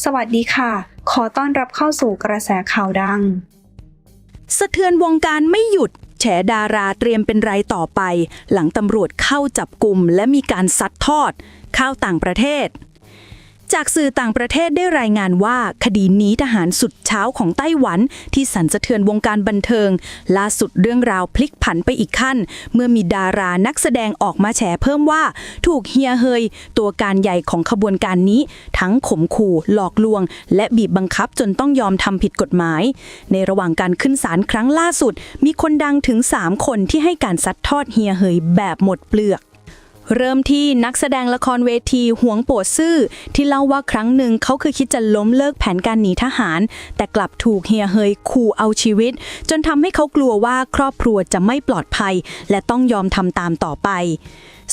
สวัสดีค่ะ ขอต้อนรับเข้าสู่กระแสข่าวดัง สะเทือนวงการไม่หยุด แฉดาราเตรียมเป็นไรต่อไป หลังตำรวจเข้าจับกลุ่มและมีการซัดทอด ข้าวต่างประเทศ จากสื่อต่างประเทศได้รายงานว่าคดีนี้ทหารสุดเช้าของไต้หวัน ที่สั่นสะเทือนวงการบันเทิง ล่าสุดเรื่องราวพลิกผันไปอีกขั้น เมื่อมีดารานักแสดงออกมาแฉเพิ่มว่า ถูกเฮียเฮย ตัวการใหญ่ของขบวนการนี้ ทั้งข่มขู่หลอกลวง และบีบบังคับจนต้องยอมทำผิดกฎหมาย ในระหว่างการขึ้นศาลครั้งล่าสุด มีคนดังถึง 3 คนที่ให้การซัดทอดเฮียเฮยแบบหมดเปลือก เริ่มที่นักแสดงละครเวทีหวงโปวดซื่อ ที่เล่าว่าครั้งหนึ่งเขาเคยคิดจะล้มเลิกแผนการหนีทหาร แต่กลับถูกเฮียเฮยขู่เอาชีวิต จนทำให้เขากลัวว่าครอบครัวจะไม่ปลอดภัย และต้องยอมทำตามต่อไป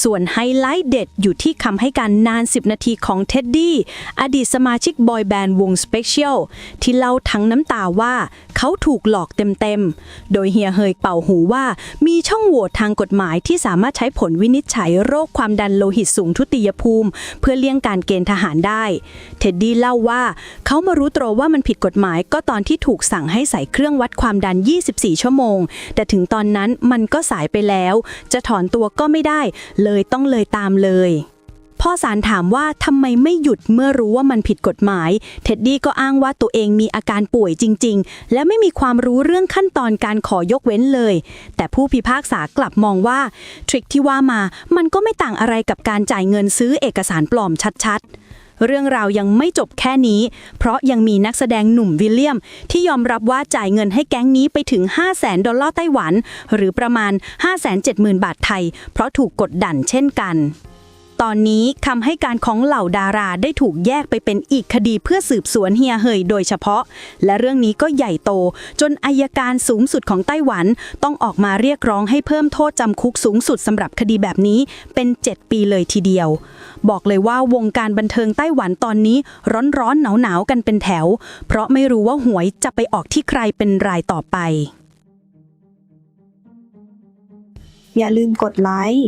ส่วนไฮไลท์เด็ดอยู่ที่คำให้การนาน 10 นาทีของเท็ดดี้อดีตสมาชิกบอยแบนด์วง Special ที่เล่าทั้งน้ำตาว่าเขาถูกหลอกเต็มๆ โดยเฮียเฮยเป่าหูว่ามีช่องโหว่ทางกฎหมายที่สามารถใช้ผลวินิจฉัยโรคความดันโลหิตสูงทุติยภูมิ เพื่อเลี่ยงการเกณฑ์ทหารได้ เท็ดดี้เล่าว่า เขามารู้ตัวว่ามันผิดกฎหมายก็ตอนที่ถูกสั่งให้ใส่เครื่องวัดความดัน 24 ชั่วโมง แต่ถึงตอนนั้นมันก็สายไปแล้ว จะถอนตัวก็ไม่ได้ เลยต้องเลยตามเลย พ่อสารถามว่าทำไมไม่หยุดเมื่อรู้ว่ามันผิดกฎหมาย เท็ดดี้ก็อ้างว่าตัวเองมีอาการป่วยจริง ๆ และไม่มีความรู้เรื่องขั้นตอนการขอยกเว้นเลย แต่ผู้พิพากษากลับมองว่า ทริคที่ว่ามามันก็ไม่ต่างอะไรกับการจ่ายเงินซื้อเอกสารปลอมชัด ๆเรื่องราวยังไม่จบแค่นี้ เพราะยังมีนักแสดงหนุ่มวิลเลียม ที่ยอมรับว่าจ่ายเงินให้แก๊งนี้ไปถึง 5 0 0แสนดอลลาร์ไต้หวัน หรือประมาณ 570,000 บาทไทย เพราะถูกกดดันเช่นกัน ตอนนี้คำให้การของเหล่าดาราได้ถูกแยกไปเป็นอีกคดีเพื่อสืบสวนเฮียเฮยโดยเฉพาะ และเรื่องนี้ก็ใหญ่โต จนอายการสูงสุดของไต้หวัน ต้องออกมาเรียกร้องให้เพิ่มโทษจำคุกสูงสุดสำหรับคดีแบบนี้เป็น 7 ปีเลยทีเดียว บอกเลยว่าวงการบันเทิงไต้หวันตอนนี้ร้อนๆหนาวๆกันเป็นแถว เพราะไม่รู้ว่าหวยจะไปออกที่ใครเป็นรายต่อไป อย่าลืมกดไลค์